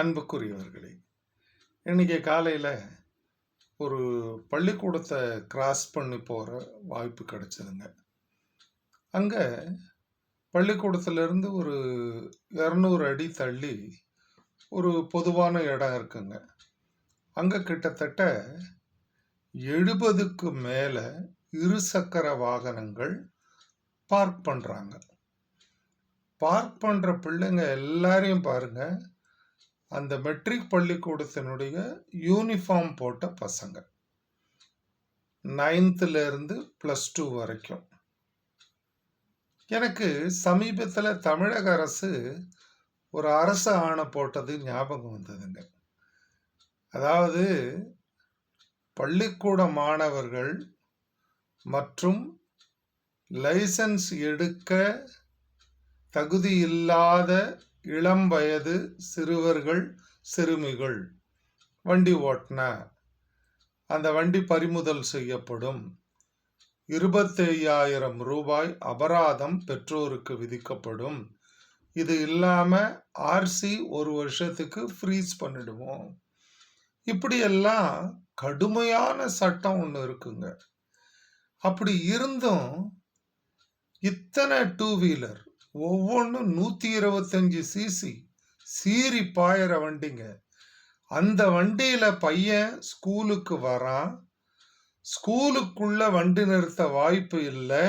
அன்புக்குரியவர்களே இன்னைக்கு காலையில் ஒரு பள்ளிக்கூடத்தை கிராஸ் பண்ணி போகிற வாய்ப்பு கிடச்சிதுங்க. அங்கே பள்ளிக்கூடத்துலேருந்து ஒரு இரநூறு அடி தள்ளி ஒரு பொதுவான இடம் இருக்குங்க. அங்கே கிட்டத்தட்ட எழுபதுக்கு மேலே இருசக்கர வாகனங்கள் பார்க் பண்ணுறாங்க பார்க் பண்ணுற பிள்ளைங்க எல்லாரையும் பாருங்கள் அந்த மெட்ரிக் பள்ளிக்கூடத்தினுடைய யூனிஃபார்ம் போட்ட பசங்க. நைன்த்துலேருந்து ப்ளஸ் டூ வரைக்கும். எனக்கு சமீபத்தில் தமிழக அரசு ஒரு அரசு ஆணை போட்டது ஞாபகம் வந்ததுங்க. அதாவது பள்ளிக்கூட மாணவர்கள் மற்றும் லைசன்ஸ் எடுக்க தகுதி இல்லாத இளம் வயது சிறுவர்கள் சிறுமிகள். வண்டி ஓட்டின. அந்த வண்டி பறிமுதல் செய்யப்படும். இருபத்தையாயிரம் ரூபாய் அபராதம் பெற்றோருக்கு விதிக்கப்படும். இது இல்லாமல் ஆர்சி ஒரு வருஷத்துக்கு ஃப்ரீஸ் பண்ணிடுவோம். இப்படியெல்லாம் கடுமையான சட்டம் ஒன்று இருக்குங்க. அப்படி இருந்தும் இத்தனை டூ வீலர் ஒவ்வொன்றும் நூற்றி இருபத்தஞ்சி சிசி சீறி பாயிற வண்டிங்க. அந்த வண்டியில் பையன் ஸ்கூலுக்கு வரான். ஸ்கூலுக்குள்ளே வண்டி நிறுத்த வாய்ப்பு இல்லை.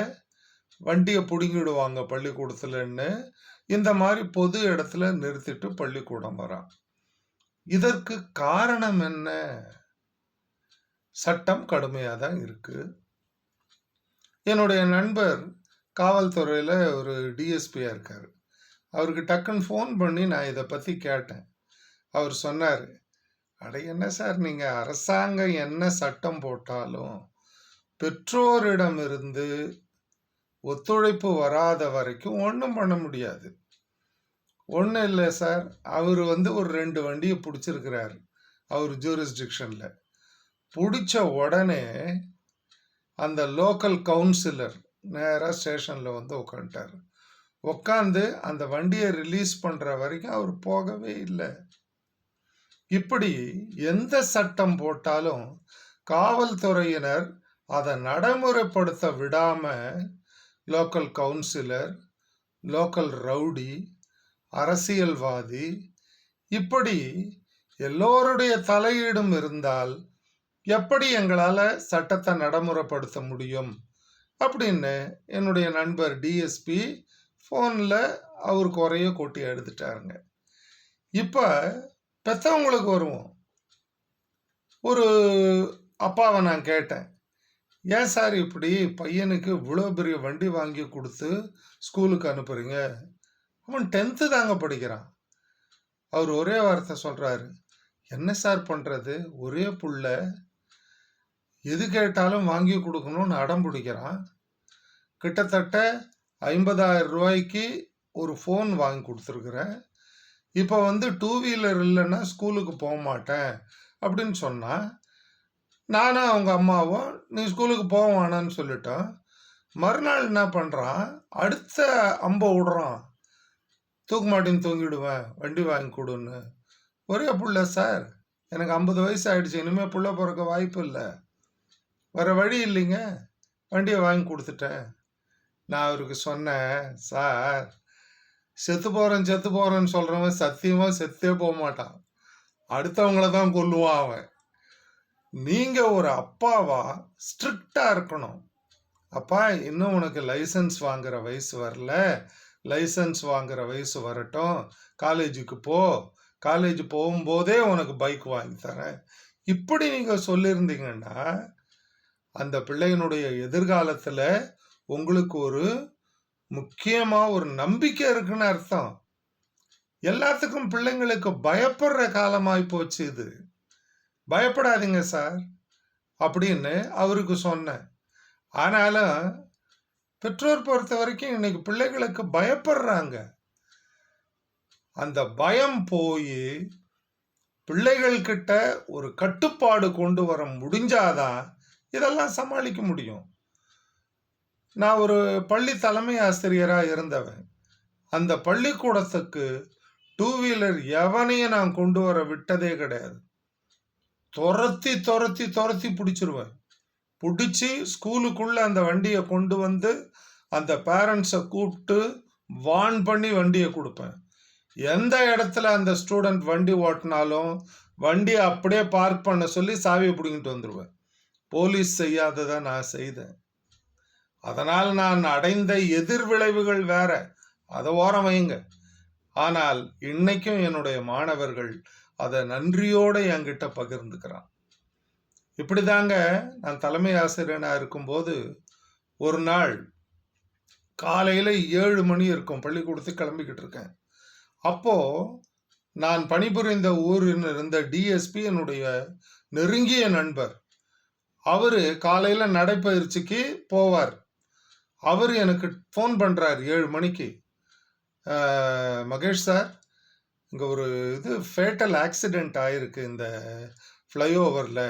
வண்டியை பிடுங்கிடுவாங்க பள்ளிக்கூடத்துலன்னு. இந்த மாதிரி பொது இடத்துல நிறுத்திட்டு பள்ளிக்கூடம் வரான். இதற்கு காரணம் என்ன? சட்டம் கடுமையாக தான் இருக்குது என்னுடைய நண்பர் காவல்துறையில் ஒரு டிஎஸ்பியாக இருக்கார். அவருக்கு டக்குன்னு ஃபோன் பண்ணி நான் இதை பற்றி கேட்டேன். அவர் சொன்னார் அட என்ன சார் நீங்கள் அரசாங்கம் என்ன சட்டம் போட்டாலும் பெற்றோரிடமிருந்து ஒத்துழைப்பு வராத வரைக்கும் ஒன்றும் பண்ண முடியாது. ஒன்றும் இல்லை சார் அவர் வந்து ஒரு ரெண்டு வண்டியை பிடிச்சிருக்கிறார் அவர் ஜூரிஸ்டிக்ஷனில் பிடிச்ச உடனே அந்த லோக்கல் கவுன்சிலர் நேராக ஸ்டேஷனில் வந்து உட்காந்துட்டார் உட்காந்து அந்த வண்டியை ரிலீஸ் பண்ணுற வரைக்கும் அவர் போகவே இல்லை. இப்படி எந்த சட்டம் போட்டாலும் காவல்துறையினர் அதை நடைமுறைப்படுத்த விடாமல் லோக்கல் கவுன்சிலர் லோக்கல் ரவுடி அரசியல்வாதி இப்படி எல்லோருடைய தலையீடும் இருந்தால் எப்படி எங்களால் சட்டத்தை நடைமுறைப்படுத்த முடியும்? அப்படின்னு என்னுடைய நண்பர் டிஎஸ்பி ஃபோனில் அவர் குறைய கொட்டி எடுத்துட்டாருங்க. இப்போ பெற்றவங்களுக்கு வருவோம். ஒரு அப்பாவை நான் கேட்டேன். ஏன் சார் இப்படி பையனுக்கு இவ்வளோ பெரிய வண்டி வாங்கி கொடுத்து ஸ்கூலுக்கு அனுப்புகிறீங்க அவன் டென்த்து தாங்க படிக்கிறான். அவர் ஒரே வார்த்தை சொல்கிறாரு என்ன சார் பண்ணுறது ஒரே புள்ள. எது கேட்டாலும் வாங்கி கொடுக்கணும்னு அடம் பிடிக்கிறான். கிட்டத்தட்ட ஐம்பதாயிரம் ரூபாய்க்கு ஒரு ஃபோன் வாங்கி கொடுத்துருக்குறேன். இப்போ வந்து டூ வீலர் இல்லைன்னா ஸ்கூலுக்கு போக மாட்டேன் அப்படின்னு சொன்னால் நானும் அவங்க அம்மாவும் நீ ஸ்கூலுக்கு போக வேணான்னு சொல்லிட்டோம். மறுநாள் என்ன பண்ணுறான் அடுத்த அம்பை விடுறான். தூக்க மாட்டேன்னு தூங்கிடுவேன். வண்டி வாங்கி கொடுன்னு. ஒரே புள்ள சார் எனக்கு ஐம்பது வயசு ஆகிடுச்சு இனிமேல் புள்ள பிறக்க வாய்ப்பு இல்லை. வர வழி இல்லைங்க. வண்டியை வாங்கி கொடுத்துட்டேன். நான் அவருக்கு சொன்னேன் சார் செத்து போகிறேன் செத்து போகிறேன்னு சொல்கிறவன் சத்தியமாக செத்தே போக மாட்டான். அடுத்தவங்கள தான் கொல்லுவான் அவன். நீங்கள் ஒரு அப்பாவா ஸ்ட்ரிக்டாக இருக்கணும். அப்பா இன்னும் உனக்கு லைசன்ஸ் வாங்குகிற வயசு வரல. லைசன்ஸ் வாங்குகிற வயசு வரட்டும். காலேஜுக்கு போ. காலேஜ் போகும்போதே உனக்கு பைக் வாங்கி தரேன். இப்படி நீங்கள் சொல்லியிருந்தீங்கன்னா அந்த பிள்ளையினுடைய எதிர்காலத்தில் உங்களுக்கு ஒரு முக்கியமாக ஒரு நம்பிக்கை இருக்குன்னு அர்த்தம். எல்லாத்துக்கும் பிள்ளைங்களுக்கு பயப்படுற காலமாய் போச்சு இது. பயப்படாதீங்க சார் அப்படின்னு அவருக்கு சொன்னேன். ஆனாலும் பெற்றோர் பொறுத்த வரைக்கும் இன்னைக்கு பிள்ளைகளுக்கு பயப்படுறாங்க. அந்த பயம் போய் பிள்ளைகள்கிட்ட ஒரு கட்டுப்பாடு கொண்டு வர முடிஞ்சாதான் இதெல்லாம் சமாளிக்க முடியும். நான் ஒரு பள்ளி தலைமை ஆசிரியராக இருந்தவன். அந்த பள்ளிக்கூடத்துக்கு டூ வீலர் எவனையும் நான் கொண்டு வர விட்டதே கிடையாது. துரத்தி துரத்தி துரத்தி பிடிச்சிருவேன். பிடிச்சி ஸ்கூலுக்குள்ளே அந்த வண்டியை கொண்டு வந்து அந்த பேரண்ட்ஸை கூப்பிட்டு வார்ன் பண்ணி வண்டியை கொடுப்பேன். எந்த இடத்துல அந்த ஸ்டூடெண்ட் வண்டி ஓட்டினாலும் வண்டியை அப்படியே பார்க் பண்ண சொல்லி சாவியை பிடிங்கிட்டு வந்துடுவேன் போலீஸ் செய்யாததை நான் செய்தேன். அதனால் நான் அடைந்த எதிர் விளைவுகள் வேற. அதை ஓரம் வைங்க ஆனால் இன்னைக்கும் என்னுடைய மாணவர்கள் அதை நன்றியோடு என்கிட்ட பகிர்ந்துக்கிறான். இப்படிதாங்க நான் தலைமை ஆசிரியனாக இருக்கும்போது ஒரு நாள் காலையில் ஏழு மணி இருக்கும் பள்ளிக்கூடத்துக்கு கிளம்பிக்கிட்டு இருக்கேன். அப்போது நான் பணிபுரிந்த ஊரில் இருந்த டிஎஸ்பி என்னுடைய நெருங்கிய நண்பர் அவர் காலையில் நடைப்பயிற்சிக்கு போவார். அவர் எனக்கு ஃபோன் பண்ணுறார் ஏழு மணிக்கு. மகேஷ் சார் இங்கே ஒரு இது ஃபேட்டல் ஆக்சிடெண்ட் ஆயிருக்கு இந்த ஃப்ளைஓவரில்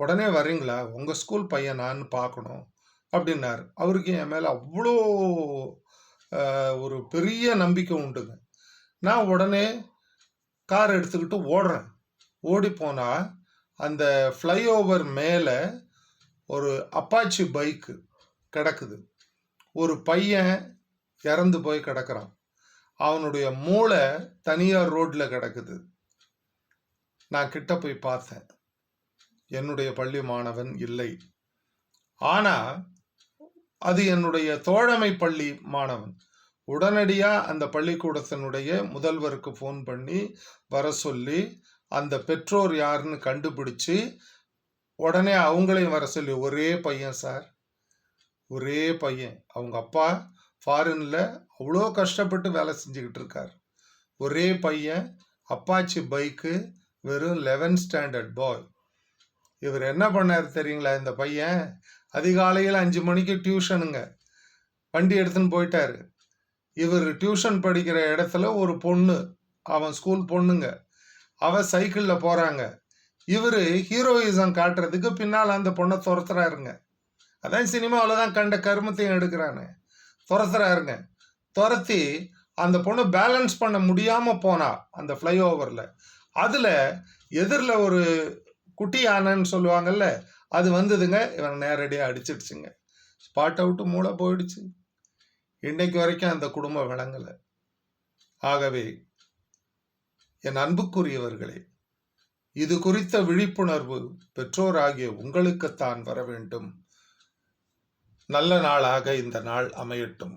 உடனே வரீங்களா? உங்கள் ஸ்கூல் பையன் நான் பார்க்கணும் அப்படின்னார். அவருக்கு என் மேலே அவ்வளோ ஒரு பெரிய நம்பிக்கை உண்டுங்க. நான் உடனே கார் எடுத்துக்கிட்டு ஓடுறேன். ஓடி போனால் அந்த ஃப்ளைஓவர் மேலே ஒரு அப்பாச்சி பைக்கு கிடக்குது. ஒரு பையன் இறந்து போய் கிடக்குறான். அவனுடைய மூளை தனியார் ரோட்டில் கிடக்குது. நான் கிட்ட போய் பார்த்தேன். என்னுடைய பள்ளி மாணவன் இல்லை. ஆனால் அது என்னுடைய தோழமை பள்ளி மாணவன். உடனடியாக அந்த பள்ளிக்கூடத்தினுடைய முதல்வருக்கு ஃபோன் பண்ணி வர சொல்லி அந்த பெற்றோர் யாருன்னு கண்டுபிடிச்சு உடனே அவங்களையும் வர சொல்லி ஒரே பையன் சார். ஒரே பையன். அவங்க அப்பா ஃபாரினில் அவ்வளோ கஷ்டப்பட்டு வேலை செஞ்சுக்கிட்டு இருக்கார். ஒரே பையன் அப்பாச்சி பைக்கு வெறும் லெவன்த் ஸ்டாண்டர்ட் பாய் இவர் என்ன பண்ணார் தெரியுங்களா? இந்த பையன் அதிகாலையில் அஞ்சு மணிக்கு டியூஷனுங்க வண்டி எடுத்துன்னு போயிட்டார். இவர் டியூஷன் படிக்கிற இடத்துல ஒரு பொண்ணு. அவன் ஸ்கூல் பொண்ணுங்க. அவன் சைக்கிளில் போகிறாங்க இவர் ஹீரோயிசம் காட்டுறதுக்கு பின்னால் அந்த பொண்ணை துரத்துறாருங்க அதான் சினிமாவில் தான் கண்ட கருமத்தையும் எடுக்கிறானு. துரத்துறாருங்க துரத்தி அந்த பொண்ணு பேலன்ஸ் பண்ண முடியாமல் போனா அந்த ஃப்ளைஓவரில். அதில் எதிரில் ஒரு குட்டி யானைன்னு சொல்லுவாங்கல்ல அது வந்ததுங்க இவன் நேரடியாக அடிச்சிடுச்சுங்க. ஸ்பாட் அவுட்டு மூளை போயிடுச்சு. இன்னைக்கு வரைக்கும் அந்த குடும்பம் விளங்கலை. ஆகவே என் அன்புக்குரியவர்களே இது குறித்த விழிப்புணர்வு பெற்றோராகிய உங்களுக்குத்தான் வர வேண்டும் நல்ல நாளாக இந்த நாள் அமையட்டும்.